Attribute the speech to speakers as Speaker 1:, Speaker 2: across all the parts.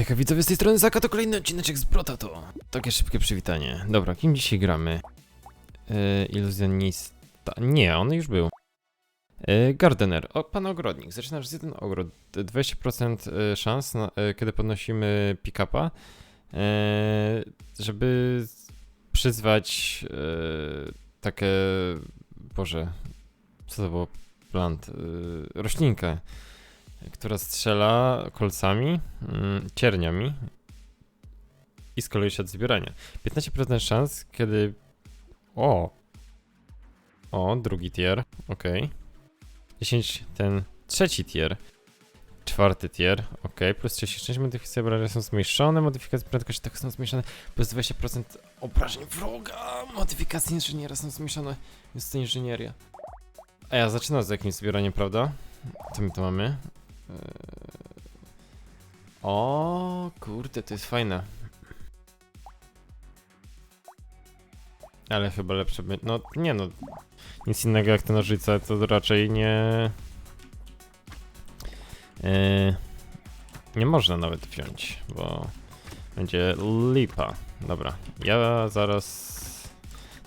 Speaker 1: Hejka widzowie z tej strony Zaka, to kolejny odcineczek z Brota to. Takie szybkie przywitanie. Dobra, kim dzisiaj gramy? Yy, iluzjonista. Nie, on już był. Yy, gardener. O, pan ogrodnik. Zaczynasz z jeden ogród. 20% y, szans, na, y, kiedy podnosimy pick-upa, yy, żeby przyzwać yy, takie... Boże, co to było? Plant. Yy, roślinkę która strzela kolcami, mm, cierniami i z kolei się od zbierania. 15% szans, kiedy... O! O, drugi tier, ok. 10 ten trzeci tier. Czwarty tier, ok. Plus 36 modyfikacji obrażeń są zmniejszone, modyfikacje prędkości tak są zmniejszone, plus 20% obrażeń wroga, modyfikacje inżyniera są zmniejszone, jest to inżynieria. A ja zaczynam z jakimś zbieraniem, prawda? Co my tu mamy? Eee, O, kurde, to jest fajne. Ale chyba lepsze będzie. No, nie no. Nic innego jak te nożyce, to raczej nie. Eee, nie można nawet wziąć, bo będzie lipa. Dobra, ja zaraz.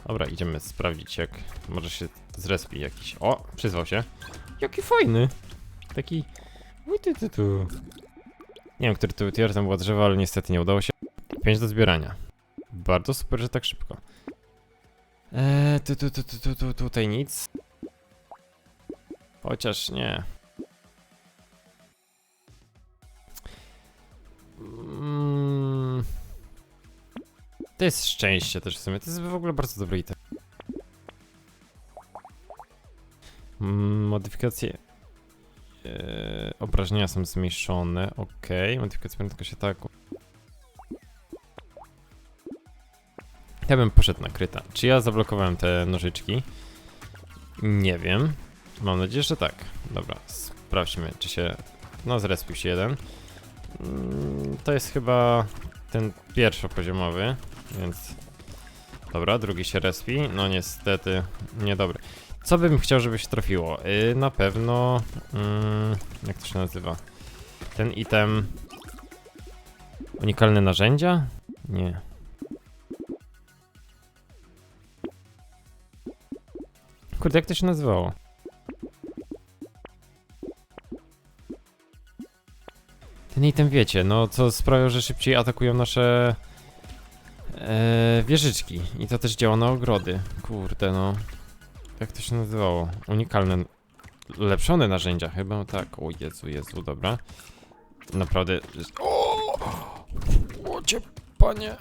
Speaker 1: Dobra, idziemy sprawdzić, jak może się zrespi jakiś. O, przyzwał się. Jaki fajny. Taki ty, tu. Nie wiem, który to tier tam było ale niestety nie udało się. 5 do zbierania. Bardzo super, że tak szybko. Eee, tu, tu, tu, tu, tu, tu, tutaj nic. Chociaż nie. Mm. To jest szczęście też w sumie. To jest w ogóle bardzo dobry item. Mm, modyfikacje obrażenia są zmniejszone, ok. Modyfikacja prędkości ataku. Ja bym poszedł na kryta. Czy ja zablokowałem te nożyczki? Nie wiem. Mam nadzieję, że tak. Dobra, sprawdźmy, czy się... No, zrespił się jeden. Mm, To jest chyba ten pierwszopoziomowy, więc... Dobra, drugi się respi. No niestety, niedobry. Co bym chciał, żeby się trafiło? Yy, na pewno. Mm, jak to się nazywa? Ten item. Unikalne narzędzia? Nie. Kurde, jak to się nazywało? Ten item wiecie, no co sprawia, że szybciej atakują nasze e, wieżyczki. I to też działa na ogrody. Kurde, no. Jak to się nazywało? Unikalne. Lepszone narzędzia chyba, tak. O Jezu, Jezu, dobra. Naprawdę. O! Łocie, panie.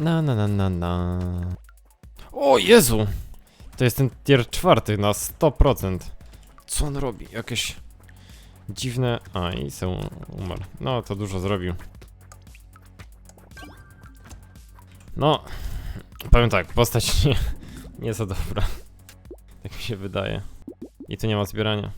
Speaker 1: Na, na, na, na, na. O Jezu! To jest ten tier czwarty na 100%. Co on robi? Jakieś dziwne... A, i są umarł. No, to dużo zrobił. No, powiem tak, postać nie, nie za dobra. Tak mi się wydaje. I tu nie ma zbierania.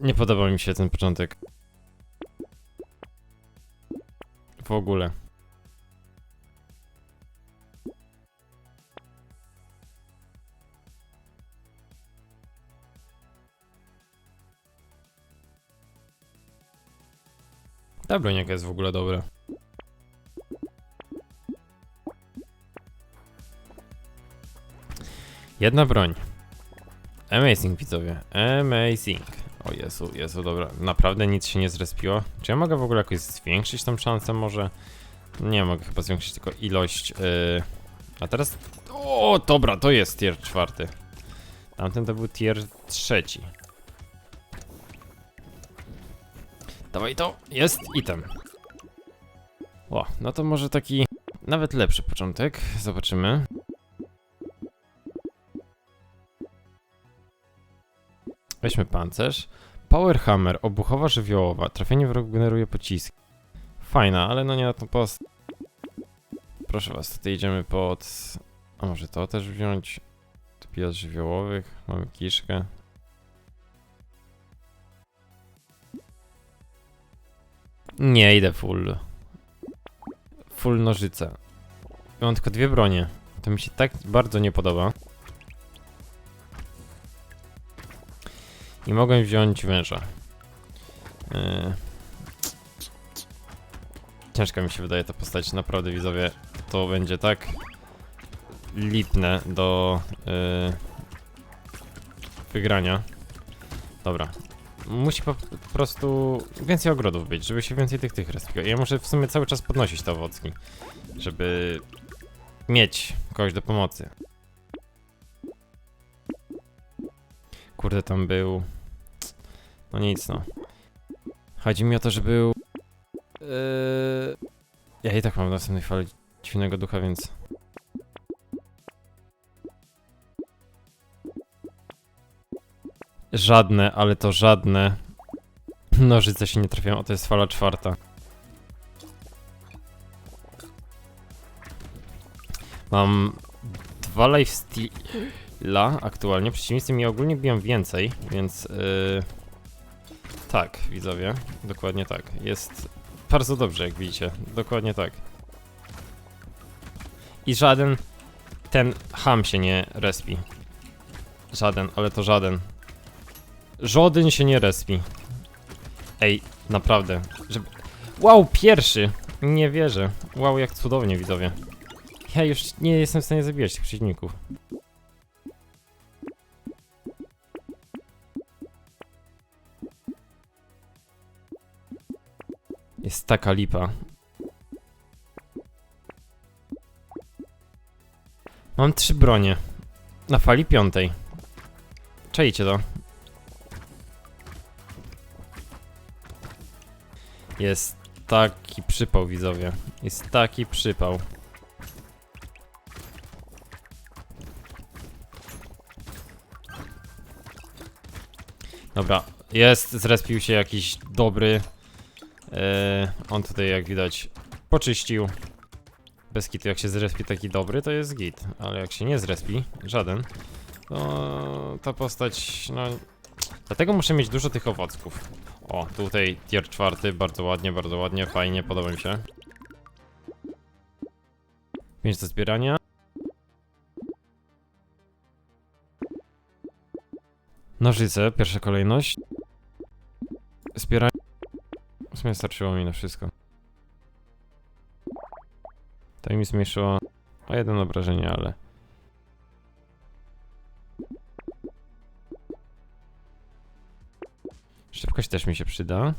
Speaker 1: Nie podoba mi się ten początek. W ogóle. Ta broń jaka jest w ogóle dobra. Jedna broń. Amazing widzowie. Amazing. O Jezu, Jezu, dobra. Naprawdę nic się nie zrespiło. Czy ja mogę w ogóle jakoś zwiększyć tą szansę może? Nie, mogę chyba zwiększyć tylko ilość. Yy... A teraz... O, dobra, to jest tier czwarty. Tamten to był tier trzeci. Dawaj to, jest item. O, no to może taki nawet lepszy początek. Zobaczymy. Weźmy pancerz. Power Hammer, obuchowa żywiołowa. Trafienie wrogu generuje pociski. Fajna, ale no nie na tą post. Proszę was, tutaj idziemy pod... A może to też wziąć? Tu pijat żywiołowych. Mamy kiszkę. Nie, idę full. full nożyce. Mam tylko dwie bronie. To mi się tak bardzo nie podoba. I mogłem wziąć węża. Yy. Ciężka mi się wydaje ta postać, naprawdę widzowie. To będzie tak lipne do yy, wygrania. Dobra. Musi po, prostu więcej ogrodów być, żeby się więcej tych tych respiło. Ja muszę w sumie cały czas podnosić te owocki, żeby mieć kogoś do pomocy. Kurde, tam był... No nic, no. Chodzi mi o to, że był... Yy... Ja i tak mam w następnej fali dziwnego ducha, więc... Żadne, ale to żadne. Nożyce się nie trafiają, to jest fala czwarta. Mam dwa lifesteala aktualnie. Przeciwnicy mi ogólnie biją więcej, więc yy, tak, widzowie, dokładnie tak. Jest bardzo dobrze, jak widzicie. Dokładnie tak. I żaden ten ham się nie respi. Żaden, ale to żaden. Żaden się nie respi. Ej, naprawdę. Żeby... Wow, pierwszy! Nie wierzę. Wow, jak cudownie, widzowie. Ja już nie jestem w stanie zabijać tych przeciwników. Jest taka lipa. Mam trzy bronie. Na fali piątej. Czajcie to. Jest taki przypał, widzowie. Jest taki przypał. Dobra, jest, zrespił się jakiś dobry. Eee, on tutaj, jak widać, poczyścił. Bez kitu, jak się zrespi taki dobry, to jest git. Ale jak się nie zrespi, żaden, to ta postać, no... Dlatego muszę mieć dużo tych owocków. O, tutaj tier czwarty, bardzo ładnie, bardzo ładnie, fajnie, podoba mi się. 5 do zbierania. Nożyce, pierwsza kolejność. Zbieranie. W sumie starczyło mi na wszystko. To mi zmniejszyło o jedno obrażenie, ale... Szybkość też mi się przyda.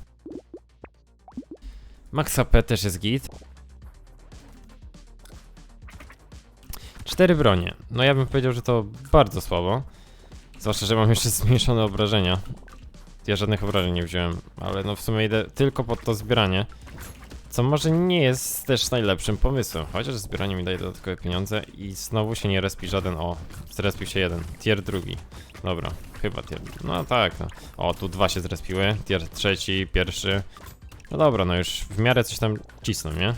Speaker 1: Max AP też jest git. Cztery bronie. No ja bym powiedział, że to bardzo słabo. Zwłaszcza, że mam jeszcze zmniejszone obrażenia. Ja żadnych obrażeń nie wziąłem, ale no w sumie idę tylko pod to zbieranie. Co może nie jest też najlepszym pomysłem, chociaż zbieranie mi daje dodatkowe pieniądze i znowu się nie respi żaden, o, zrespił się jeden, tier drugi. Dobra, chyba tier, no tak, no. O, tu dwa się zrespiły, tier trzeci, pierwszy. No dobra, no już w miarę coś tam cisną, nie?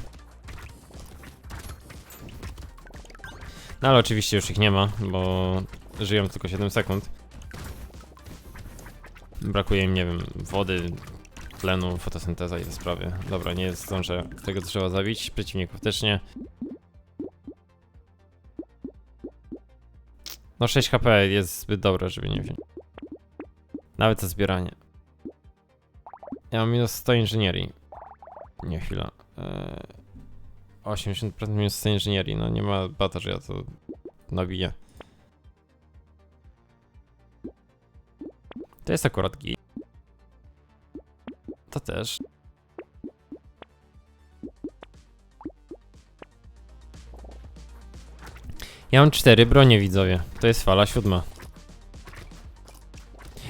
Speaker 1: No ale oczywiście już ich nie ma, bo żyją tylko 7 sekund. Brakuje im, nie wiem, wody, tlenu, fotosynteza i te sprawy. Dobra, nie zdążę tego trzeba zabić, przeciwników też nie. No 6 HP jest zbyt dobre, żeby nie wziąć. Nawet za zbieranie. Ja mam minus 100 inżynierii. Nie, chwila. Eee, 80% minus 100 inżynierii, no nie ma bata, że ja to nabiję. To jest akurat git. To też. Ja mam cztery bronie widzowie. To jest fala siódma.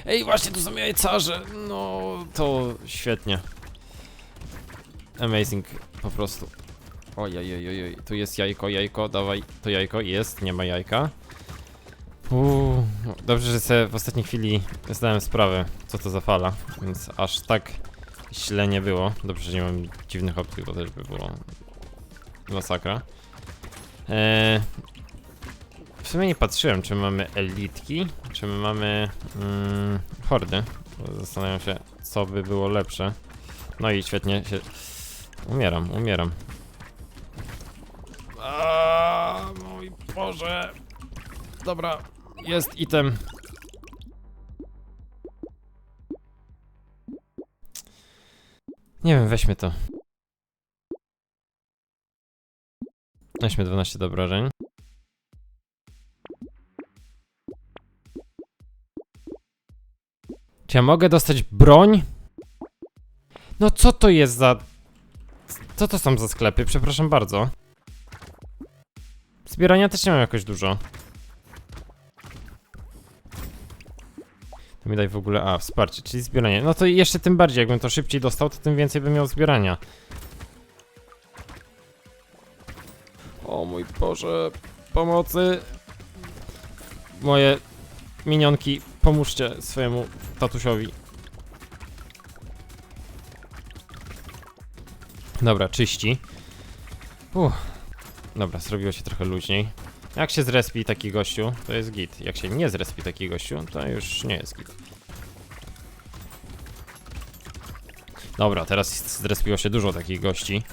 Speaker 1: Ej, właśnie tu są jajcarze. No, to świetnie. Amazing, po prostu. Oj, oj, oj, oj, tu jest jajko, jajko, dawaj, to jajko jest, nie ma jajka. Uuu, dobrze, że sobie w ostatniej chwili zdałem sprawę, co to za fala, więc aż tak źle nie było. Dobrze, że nie mam dziwnych opcji, bo też by było masakra. Eee, w sumie nie patrzyłem, czy mamy elitki, czy my mamy mm, hordy. Zastanawiam się, co by było lepsze. No i świetnie się... Umieram, umieram. Boże. Dobra, jest item. Nie wiem, weźmy to. Weźmy 12 do Czy ja mogę dostać broń? No co to jest za... Co to są za sklepy? Przepraszam bardzo. Zbierania też nie mam jakoś dużo. To mi daj w ogóle... A, wsparcie, czyli zbieranie. No to jeszcze tym bardziej, jakbym to szybciej dostał, to tym więcej bym miał zbierania. O mój Boże, pomocy. Moje minionki, pomóżcie swojemu tatusiowi. Dobra, czyści. Uff. Dobra, zrobiło się trochę luźniej. Jak się zrespi taki gościu, to jest git. Jak się nie zrespi taki gościu, to już nie jest git. Dobra, teraz zrespiło się dużo takich gości.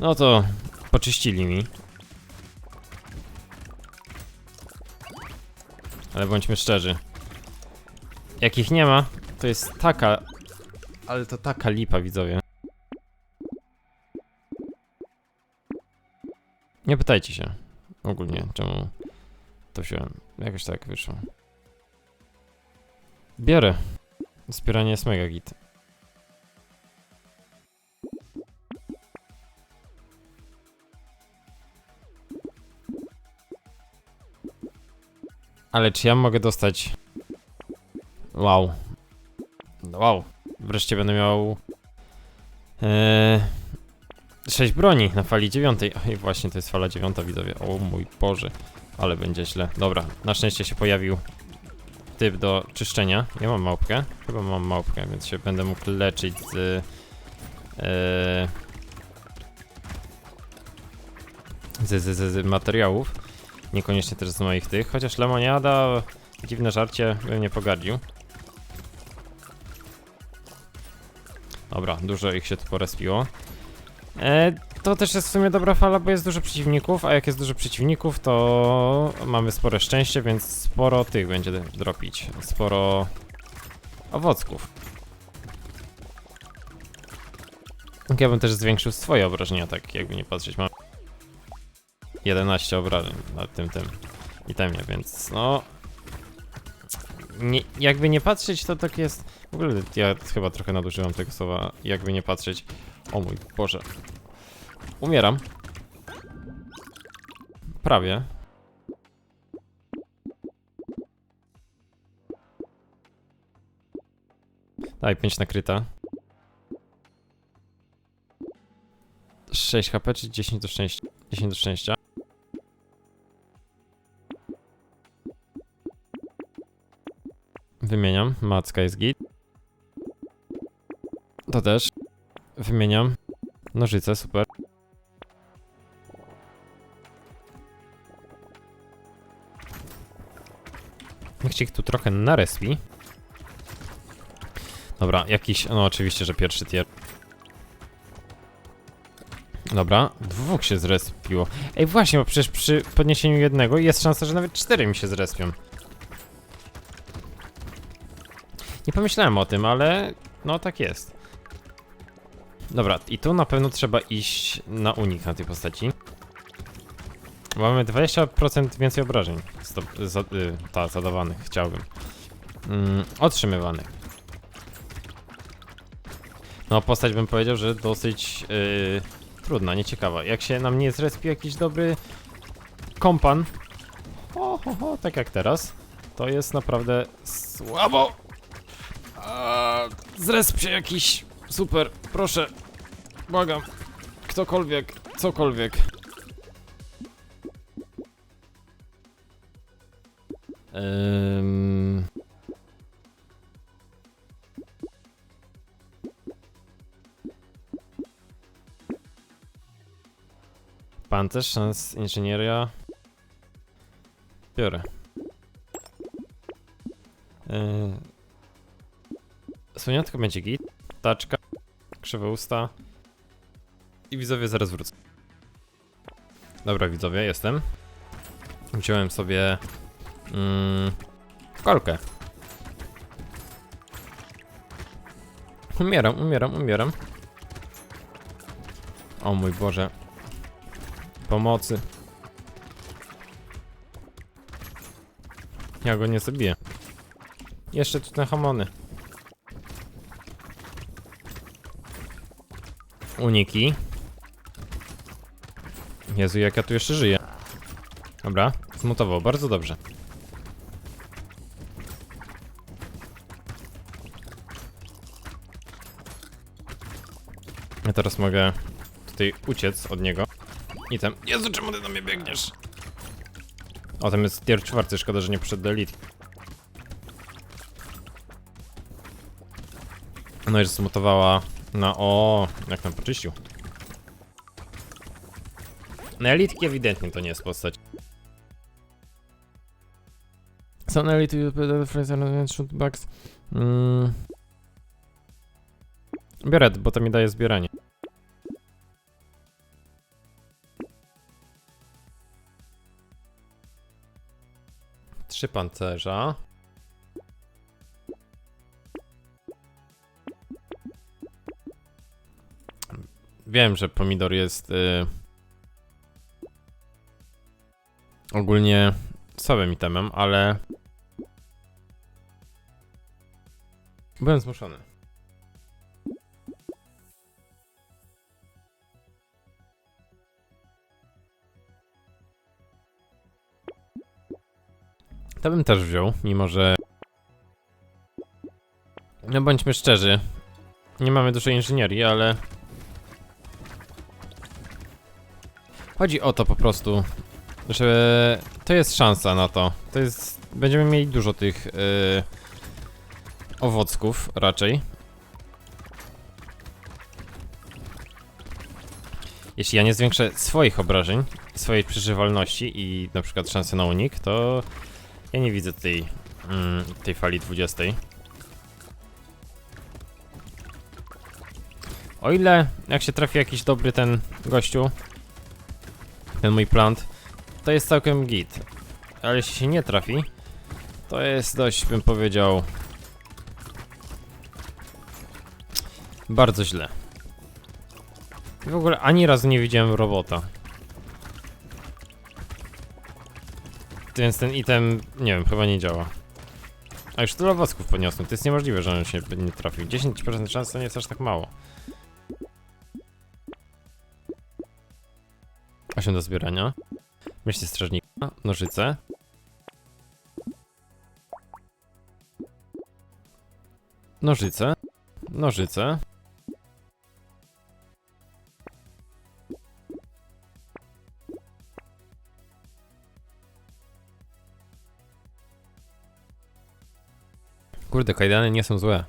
Speaker 1: No to poczyścili mi. Ale bądźmy szczerzy. Jak ich nie ma, to jest taka... Ale to taka lipa, widzowie. Nie pytajcie się ogólnie, czemu to wziąłem. Jakoś tak wyszło. Biorę. Wspieranie jest mega git. Ale czy ja mogę dostać... Wow. Wow. Wreszcie będę miał... Eee... 6 broni na fali 9. Oj, właśnie to jest fala 9, widzowie. O mój Boże. Ale będzie źle. Dobra, na szczęście się pojawił typ do czyszczenia. Ja mam małpkę. Chyba mam małpkę, więc się będę mógł leczyć z... Eee, z, z, z, z materiałów. Niekoniecznie też z moich tych. Chociaż lemoniada, dziwne żarcie, bym nie pogardził. Dobra, dużo ich się tu porespiło. E, to też jest w sumie dobra fala, bo jest dużo przeciwników, a jak jest dużo przeciwników, to mamy spore szczęście, więc sporo tych będzie dropić. Sporo owocków. Ja bym też zwiększył swoje obrażenia, tak jakby nie patrzeć. Mam 11 obrażeń na tym tym itemie, więc no... Nie, jakby nie patrzeć, to tak jest... W ogóle ja chyba trochę nadużyłam tego słowa, jakby nie patrzeć. O mój Boże. Umieram. Prawie. Daj, 5 nakryta. 6 HP czy 10 do szczęścia? 10 do szczęścia. Wymieniam. Macka jest git. To też. Wymieniam. Nożyce, super. Niech ich tu trochę narespi. Dobra, jakiś, no oczywiście, że pierwszy tier. Dobra, dwóch się zrespiło. Ej, właśnie, bo przecież przy podniesieniu jednego jest szansa, że nawet cztery mi się zrespią. Nie pomyślałem o tym, ale no tak jest. Dobra, i tu na pewno trzeba iść na unik na tej postaci. Mamy 20% więcej obrażeń. Stop, za, y, ta, zadawanych, chciałbym. Mm, otrzymywanych. No, postać bym powiedział, że dosyć y, trudna, nieciekawa. Jak się nam nie zrespi jakiś dobry kompan, o, ho, ho, tak jak teraz, to jest naprawdę słabo. Zresp się jakiś super, proszę, błagam, ktokolwiek, cokolwiek. Ym... Pancerz, szans, inżynieria. Biorę. Yy... Słoniatko będzie git. Taczka. Krzywe usta. I widzowie zaraz wrócę. Dobra widzowie, jestem. wziąłem sobie mm, kolkę. Umieram, umieram, umieram. O mój Boże. Pomocy. Ja go nie zabiję. Jeszcze tu te hamony. Uniki. Jezu, jak ja tu jeszcze żyję. Dobra, zmutował, bardzo dobrze. Ja teraz mogę tutaj uciec od niego. I tam. Jezu, czemu ty do mnie biegniesz? O, tam jest tier czwarty, szkoda, że nie przyszedł do. No już zmutowała na o, jak nam poczyścił. Na elitki ewidentnie to nie jest postać. Są na elity shootbacks. Mm. Biorę, bo to mi daje zbieranie. Trzy pancerza. Wiem, że pomidor jest y, ogólnie słabym itemem, ale byłem zmuszony. To bym też wziął, mimo że. No bądźmy szczerzy. Nie mamy dużej inżynierii, ale. Chodzi o to po prostu, że to jest szansa na to. To jest. Będziemy mieli dużo tych yy, owocków raczej. Jeśli ja nie zwiększę swoich obrażeń, swojej przeżywalności i na przykład szansy na unik, to ja nie widzę tej, mm, tej fali 20. O ile, jak się trafi jakiś dobry ten gościu, ten mój plant, to jest całkiem git. Ale jeśli się nie trafi, to jest dość, bym powiedział, bardzo źle. W ogóle ani razu nie widziałem robota. Więc ten item, nie wiem, chyba nie działa. A już tyle owocków podniosłem, to jest niemożliwe, że on się nie trafił. 10% szans to nie jest aż tak mało. 8 do zbierania. Myśli strażnika, nożyce. Nożyce. Nożyce. Kurde, kajdany nie są złe.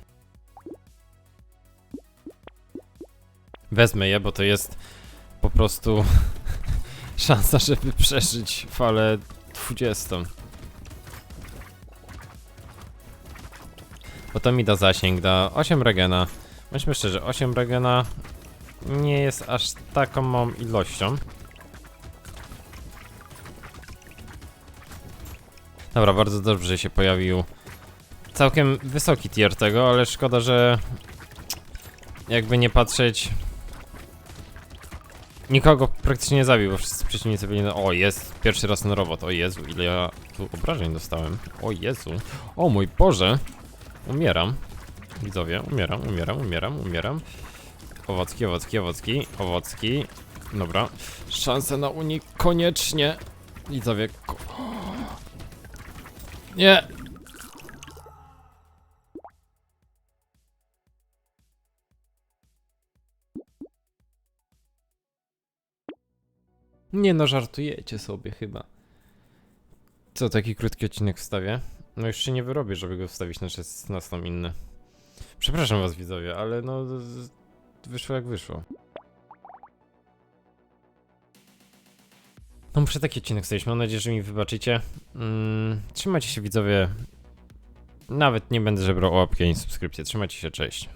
Speaker 1: Wezmę je, bo to jest po prostu szansa, żeby przeżyć falę 20. Bo to mi da zasięg, da 8 regena. Bądźmy szczerzy, 8 regena nie jest aż taką małą ilością. Dobra, bardzo dobrze że się pojawił całkiem wysoki tier tego, ale szkoda, że jakby nie patrzeć nikogo praktycznie nie zabił, bo wszyscy przeciwnicy byli. O, jest pierwszy raz ten robot, o Jezu, ile ja tu obrażeń dostałem. O Jezu, o mój Boże, umieram. Widzowie, umieram, umieram, umieram, umieram. Owocki, owocki, owocki, owocki. Dobra, szanse na unik koniecznie. Widzowie, ko nie, Nie no, żartujecie sobie chyba. Co, taki krótki odcinek wstawię? No już się nie wyrobię, żeby go wstawić na 16 inny. Przepraszam was widzowie, ale no... Wyszło jak wyszło. No muszę taki odcinek wstawić, mam nadzieję, że mi wybaczycie. Mm, trzymajcie się widzowie. Nawet nie będę żebrał o łapkę i subskrypcję. Trzymajcie się, cześć.